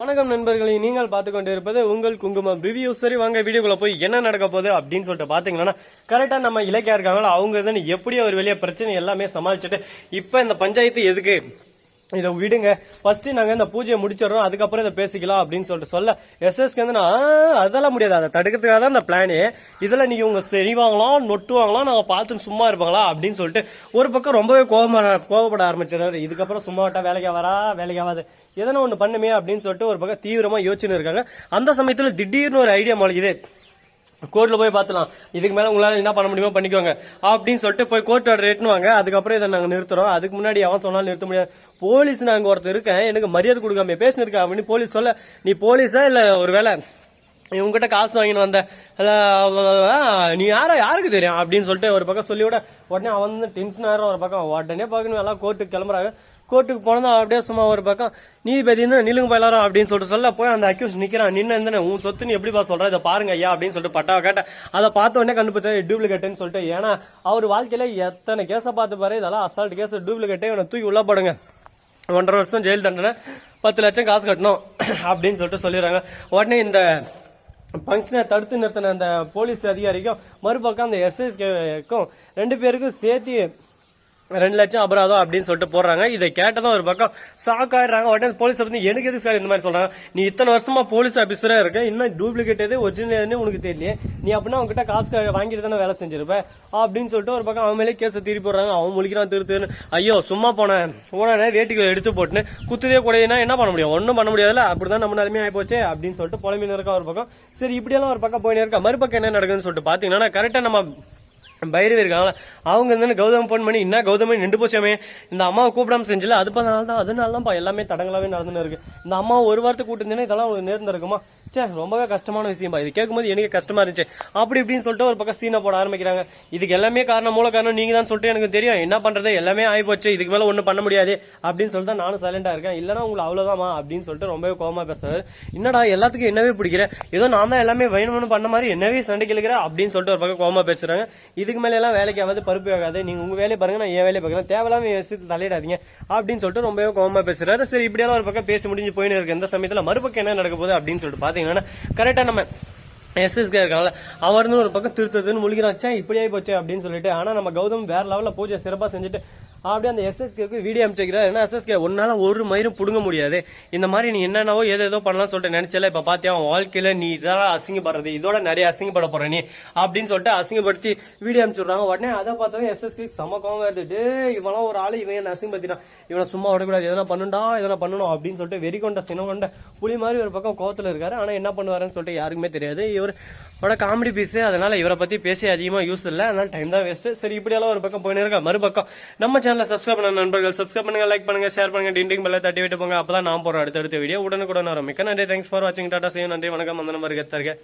வணக்கம் நண்பர்களே நீங்கள் பார்த்து கொண்டு இருப்பது உங்கள் குங்குமம் ரிவ்யூ சரி வாங்க வீடியோக்குள்ள போய் என்ன நடக்க போகுது அப்படின்னு சொல்லிட்டு பாத்தீங்கன்னா கரெக்டா நம்ம இலக்கியா இருக்காங்களோ அவங்க தான் எப்படி ஒரு வெளியே பிரச்சனை எல்லாமே சமாளிச்சுட்டு இப்ப இந்த பஞ்சாயத்து எதுக்கு? இதை விடுங்க. ஃபர்ஸ்ட் நாங்க இந்த பூஜையை முடிச்சிடறோம். அதுக்கப்புறம் இதை பேசிக்கலாம் அப்படின்னு சொல்லிட்டு சொல்ல. எஸ்எஸ்க்கு வந்து நான் அதெல்லாம் முடியாது. அதை தடுக்கிறதுக்காக தான் இந்த பிளானு இதுல நீங்க உங்க செய்வாங்களாம் நொட்டுவாங்களாம் நாங்க பார்த்து சும்மா இருப்பாங்களா? அப்படின்னு சொல்லிட்டு ஒரு பக்கம் ரொம்பவே கோபம் கோபப்பட ஆரம்பிச்சிடறாரு. இதுக்கப்புறம் சும்மா விட்டா வேலைக்கு வரா வேலைக்கு ஆகாது எதனா ஒன்று பண்ணுமே அப்படின்னு சொல்லிட்டு ஒரு பக்கம் தீவிரமா யோசிச்சுன்னு இருக்காங்க. அந்த சமயத்துல திடீர்னு ஒரு ஐடியா முளைக்குது கோர்ட்டில் போய் பார்த்துலாம். இதுக்கு மேலே உங்களால் என்ன பண்ண முடியுமோ பண்ணிக்கோங்க. அப்படின்னு சொல்லிட்டு போய் கோர்ட் ஆர்டர் வாங்க அதுக்கப்புறம் இதை நாங்கள் நிறுத்துறோம். அதுக்கு முன்னாடி அவன் சொன்னாலும் நிறுத்த முடியாது. போலீஸ் நாங்க ஒருத்தர் இருக்கேன். எனக்கு மரியாதை கொடுக்காம பேசினிருக்கா அப்படின்னு போலீஸ் சொல்ல நீ போலீஸா இல்லை ஒரு வேலை உங்ககிட்ட காசு வாங்கின்னு வந்த? நீ யாரா யாருக்கு தெரியும்? அப்படின்னு சொல்லிட்டு ஒரு பக்கம் சொல்லி விட உடனே அவன் வந்து டென்ஷன் ஆகிற ஒரு பக்கம் உடனே பார்க்கணும். எல்லாம் கோர்ட்டுக்கு கிளம்புறாங்க. கோர்ட்டுக்கு போனதா அப்படியே சும்மா ஒரு பக்கம் நீதிபதி என்ன நிலுங்க எல்லாரும் அப்படின்னு சொல்லிட்டு சொல்ல போய் அந்த அக்யூஸ் நிக்கிறான். நின்று இருந்தேன் உன் சொத்து நீ எப்படிப்பா சொல்ற? இதை பாருங்க ஐயா அப்படின்னு சொல்லிட்டு பட்டாவை கேட்ட அதை பார்த்த உடனே கண்டுபிடிச்சா டூப்ளிகேட்னு சொல்லிட்டு. ஏன்னா அவர் வாழ்க்கையில எத்தனை கேஸை பார்த்து பாரு இதெல்லாம் அசால்ட் கேஸ் டூப்ளிகேட்டே இவனை தூக்கி உள்ள போடுங்க. ஒன்றரை வருஷம் ஜெயில் தண்டனை பத்து லட்சம் காசு கட்டணும் அப்படின்னு சொல்லிட்டு சொல்லிடுறாங்க. உடனே இந்த ஃபங்க்ஷனை தடுத்து நிறுத்தின அந்த போலீஸ் அதிகாரிக்கும் மறுபக்கம் அந்த எஸ்எஸ்கேக்கும் ரெண்டு பேருக்கும் சேர்த்து ரெண்டு லட்சம் அபராதம் அப்படின்னு சொல்லிட்டு போடுறாங்க. இதை கேட்டதும் ஒரு பக்கம் ஷாக் ஆயிடுறாங்க உடனே போலீஸ் பத்தி எனக்கு எது சார் இந்த மாதிரி சொல்றாங்க? நீ இத்தனை வருஷமா போலீஸ் ஆபீசரா இருக்க. இன்னும் டூப்ளிகேட் எது? ஒரிஜினல் எதுன்னு உனக்கு தெரியல நீ அப்படின்னா அவங்ககிட்ட காசு வாங்கிட்டு தானே வேலை செஞ்சிருப்ப. அப்படின்னு சொல்லிட்டு ஒரு பக்கம் அவன் மேலே கேஸை திருப்பி போடுறாங்க. அவன் முழிக்கிறான் திரு ஐயோ சும்மா போனேன் போனே வேட்டிகளை எடுத்து போட்டுன்னு குத்துதே கூடனா என்ன பண்ண முடியும்? ஒன்றும் பண்ண முடியாதுல்ல. அப்படிதான் நம்ம நிலைமை ஆயிப்போச்சு. அப்படின்னு சொல்லிட்டு புலம்பின்னு இருக்கா ஒரு பக்கம். சரி இப்படியெல்லாம் ஒரு பக்கம் போயினே இருக்கா. மறுபக்கம் என்ன நடக்குதுன்னு சொல்லிட்டு பாத்தீங்கன்னா கரெக்டா நம்ம பைரவி இருக்காங்களா அவங்க வந்து கௌதம் ஃபோன் பண்ணி என்ன கௌதமே நின்று போச்சாமே இந்த அம்மாவை கூப்பிடாம செஞ்சல அது பண்ணனால தான் அதனால தான்ப்பா எல்லாமே தடங்களாவே நடந்துன்னு இருக்கு. இந்த அம்மா ஒரு வாரத்தை கூட்டிருந்தேன்னா இதெல்லாம் நேர்ந்திருக்குமா சே ரொம்பவே கஷ்டமான விஷயம்பா இது கேட்கும்போது எனக்கு கஷ்டமா இருந்துச்சு. அப்படி இப்படின்னு சொல்லிட்டு ஒரு பக்கம் சீனை போட ஆரம்பிக்கிறாங்க. இதுக்கு எல்லாமே காரணம் மூல காரணம் நீங்க தான் சொல்லிட்டு எனக்கு தெரியும். என்ன பண்றது? எல்லாமே ஆகிப்போச்சு இதுக்கு மேல ஒன்றும் பண்ண முடியாது. அப்படின்னு சொல்லிட்டு தான் நானும் சைலண்டா இருக்கேன். இல்லைன்னா உங்களுக்கு அவ்வளவுதாமா அப்படின்னு சொல்லிட்டு ரொம்பவே கோவமா பேசுறாரு. என்னடா எல்லாத்துக்கும் என்னவே பிடிக்கிற ஏதோ நான் தான் எல்லாமே வேணும்னு பண்ண மாதிரி என்னவே சண்டை கிழக்கிற அப்படின்னு சொல்லிட்டு ஒரு பக்கம் கோவமா பேசுறாங்க. இதுக்கு மேல எல்லாம் வேலைக்கு ஆகாது பருப்பு ஆகாது நீங்க உங்க வேலையை பாருங்க நான் என் வேலையை பார்க்கறேன் தேவையில்லாம என் தலையிடாதீங்க. அப்படின்னு சொல்லிட்டு ரொம்பவே கோவமா பேசுறாரு. சரி இப்படியெல்லாம் ஒரு பக்கம் பேசி முடிஞ்சு போயின்னு இருக்கு. இந்த சமயத்துல மறுபக்கம் என்ன நடக்க போகுது அப்படின்னு சொல்லிட்டு பார்த்தீங்கன்னா கரெக்டாக நம்ம எஸ்எஸ்கே இருக்காங்கல்ல அவர்னு ஒரு பக்கம் திருத்ததுன்னு முழுகிறாச்சா இப்படியே போச்சு அப்படின்னு சொல்லிட்டு ஆனா நம்ம கௌதம் வேற லெவல்ல பூஜை சிறப்பா செஞ்சுட்டு அப்படியே அந்த எஸ்எஸ்கேக்கு வீடியோ அமைச்சிக்கிறார் ஏன்னா எஸ்எஸ்கே ஒன்னால ஒரு மயிரும் புடுங்க முடியாது. இந்த மாதிரி நீ என்னென்னவோ ஏதோ ஏதோ பண்ணலாம் சொல்லிட்டு நினைச்சல. இப்ப பாத்தியா அவன் வாழ்க்கையில நீ இதெல்லாம் அசிங்கப்படுறது இதோட நிறைய அசிங்கப்பட போற நீ அப்படின்னு சொல்லிட்டு அசிங்கப்படுத்தி வீடியோ அமைச்சுடுறாங்க உடனே அதை பார்த்தா எஸ்எஸ்கே சமக்கம் கோவம் வருது இவனும் ஒரு ஆளு இவன் என்ன அசிங்கப்படுத்தினான் இவனை சும்மா விடக்கூடாது. எதனா பண்ணுண்டா எதனா பண்ணணும் அப்படின்னு சொல்லிட்டு வெறி கொண்ட சினம் கொண்ட புலி மாதிரி ஒரு பக்கம் கோவத்துல இருக்காரு. ஆனா என்ன பண்ணுவாருன்னு சொல்லிட்டு யாருக்குமே தெரியாது. இவர் காமெடி பீஸு அதனால இவரை பத்தி பேசி அதிகமா யூஸ் இல்ல. அதனால டைம் தான் வேஸ்ட் சரி இப்படியெல்லாம் ஒரு பக்கம் போயின்னு இருக்கா? மறுபக்கம். நம்ம சேனலை சப்ஸ்கிரைப் பண்ண நண்பர்கள் சப்ஸ்கிரைப் பண்ணுங்க லைக் பண்ணுங்க ஷேர் பண்ணுங்க டிண்டிங் பெல்ல தட்டி விட்டு போங்க. அப்பதான் நான் போற அடுத்தடுத்த வீடியோ உடனுக்குடன் வரும். மிக்க நன்றி. தேங்க்ஸ் ஃபார் வாட்சிங் டாடா செய்யும் நன்றி. வணக்கம். அந்த நம்பருக்கு